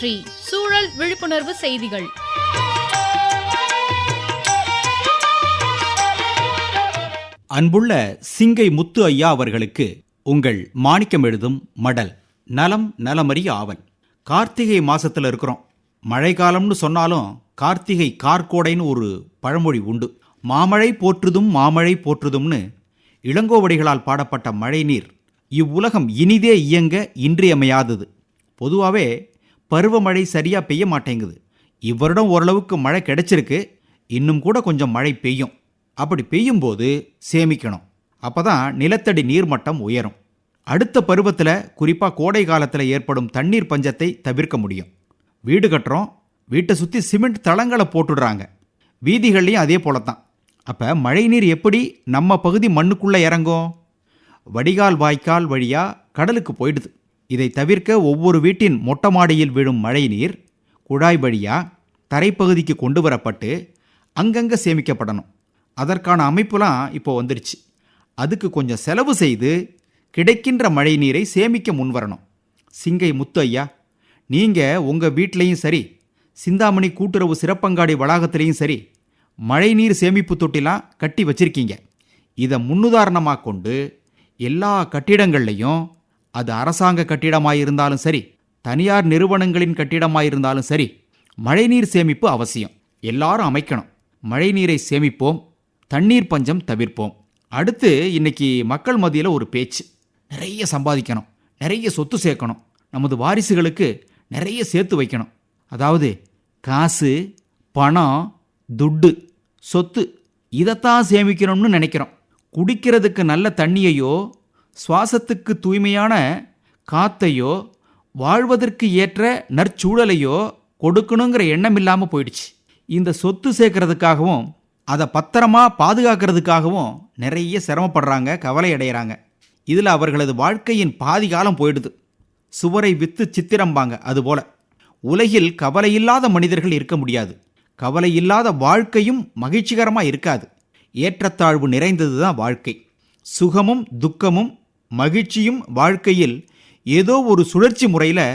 சுற்றி சூழல் விழிப்புணர்வு செய்திகள். அன்புள்ள சிங்கை முத்து ஐயா அவர்களுக்கு உங்கள் மாணிக்கம் எழுதும் மடல் நலம் நலமறிய ஆவல். கார்த்திகை மாசத்துல இருக்கிறோம். மழைக்காலம்னு சொன்னாலும் கார்த்திகை கார்கோடைன்னு ஒரு பழமொழி உண்டு. மாமழை போற்றுதும் மாமழை போற்றுதும்னு இளங்கோவடிகளால் பாடப்பட்ட மழைநீர் இவ்வுலகம் இனிதே இயங்க இன்றியமையாதது. பொதுவாகவே பருவமழை சரியாக பெய்ய மாட்டேங்குது. இவ்வருடம் ஓரளவுக்கு மழை கிடைச்சிருக்கு. இன்னும் கூட கொஞ்சம் மழை பெய்யும். அப்படி பெய்யும்போது சேமிக்கணும். அப்போ தான் நிலத்தடி நீர்மட்டம் உயரும். அடுத்த பருவத்தில் குறிப்பாக கோடை காலத்தில் ஏற்படும் தண்ணீர் பஞ்சத்தை தவிர்க்க முடியும். வீடு கட்டுறோம். வீட்டை சுற்றி சிமெண்ட் தளங்களை போட்டுடுறாங்க. வீதிகள்லையும் அதே போல தான் அப்போ மழைநீர் எப்படி நம்ம பகுதி மண்ணுக்குள்ளே இறங்கும்? வடிகால் வாய்க்கால் வழியாக கடலுக்கு போயிடுது. இதை தவிர்க்க ஒவ்வொரு வீட்டின் மொட்டை மாடியில் விழும் மழைநீர் குழாய் வழியாக தரைப்பகுதிக்கு கொண்டு வரப்பட்டு அங்கங்கே சேமிக்கப்படணும். அதற்கான அமைப்புலாம் இப்போ வந்துருச்சு. அதுக்கு கொஞ்சம் செலவு செய்து கிடைக்கின்ற மழை நீரை சேமிக்க முன்வரணும். சிங்கை முத்து ஐயா நீங்கள் உங்கள் வீட்லேயும் சரி சிந்தாமணி கூட்டுறவு சிறப்பங்காடி வளாகத்திலையும் சரி மழைநீர் சேமிப்பு தொட்டிலாம் கட்டி வச்சிருக்கீங்க. இதை முன்னுதாரணமாக கொண்டு எல்லா கட்டிடங்கள்லையும் அது அரசாங்க கட்டிடமாக இருந்தாலும் சரி தனியார் நிறுவனங்களின் கட்டிடமாக இருந்தாலும் சரி மழைநீர் சேமிப்பு அவசியம். எல்லாரும் அமைக்கணும். மழைநீரை சேமிப்போம் தண்ணீர் பஞ்சம் தவிர்ப்போம். அடுத்து இன்னைக்கு மக்கள் மத்தியில் ஒரு பேச்சு. நிறைய சம்பாதிக்கணும் நிறைய சொத்து சேர்க்கணும். நமது வாரிசுகளுக்கு நிறைய சேர்த்து வைக்கணும். அதாவது காசு பணம் துட்டு சொத்து இதைத்தான் சேமிக்கணும்னு நினைக்கிறோம். குடிக்கிறதுக்கு நல்ல தண்ணியையோ சுவாசத்துக்கு தூய்மையான காத்தையோ வாழ்வதற்கு ஏற்ற நற்சூழலையோ கொடுக்கணுங்கிற எண்ணம் இல்லாமல் போயிடுச்சு. இந்த சொத்து சேர்க்கறதுக்காகவும் அதை பத்திரமா பாதுகாக்கிறதுக்காகவும் நிறைய சிரமப்படுறாங்க கவலை அடைகிறாங்க இதில் அவர்களது வாழ்க்கையின் பாதி காலம் போயிடுது. சுவரை வித்து சித்திரம்பாங்க அதுபோல. உலகில் கவலையில்லாத மனிதர்கள் இருக்க முடியாது. கவலை இல்லாத வாழ்க்கையும் மகிழ்ச்சிகரமாக இருக்காது. ஏற்றத்தாழ்வு நிறைந்தது தான் வாழ்க்கை. சுகமும் துக்கமும் மகிழ்ச்சியும் வாழ்க்கையில் ஏதோ ஒரு சுழற்சி முறையில்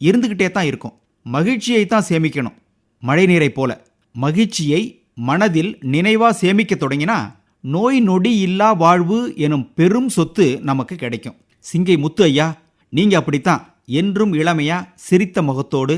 இருந்துக்கிட்டே தான் இருக்கும். மகிழ்ச்சியை தான் சேமிக்கணும். மழைநீரை போல. மகிழ்ச்சியை மனதில் நினைவாக சேமிக்க தொடங்கினா நோய் நொடி இல்லா வாழ்வு எனும் பெரும் சொத்து நமக்கு கிடைக்கும். சிங்கை முத்து ஐயா நீங்கள் அப்படித்தான் என்றும் இளமையா சிரித்த முகத்தோடு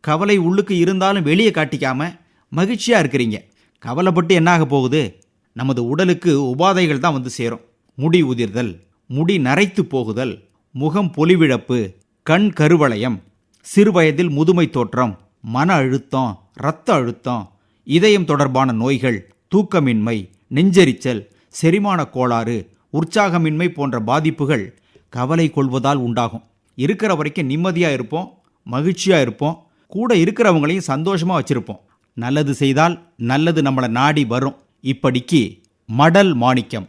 கவலை உள்ளுக்கு இருந்தாலும் வெளியே காட்டிக்காம மகிழ்ச்சியாக இருக்கிறீங்க. கவலைப்பட்டு என்னாக போகுது? நமது உடலுக்கு உபாதைகள் தான் வந்து சேரும். முடி உதிர்தல். முடி நரைத்து போகுதல் முகம் பொலிவிழப்பு கண் கருவளையம் சிறுவயதில் முதுமை தோற்றம் மன அழுத்தம் இரத்த அழுத்தம் இதயம் தொடர்பான நோய்கள் தூக்கமின்மை நெஞ்செரிச்சல் செரிமான கோளாறு உற்சாகமின்மை போன்ற பாதிப்புகள் கவலை கொள்வதால் உண்டாகும். இருக்கிற வரைக்கும் நிம்மதியாக இருப்போம் மகிழ்ச்சியாக இருப்போம் கூட இருக்கிறவங்களையும் சந்தோஷமாக வச்சுருப்போம். நல்லது செய்தால் நல்லது நம்மளை நாடி வரும். இப்படிக்கு மடல் மாணிக்கம்.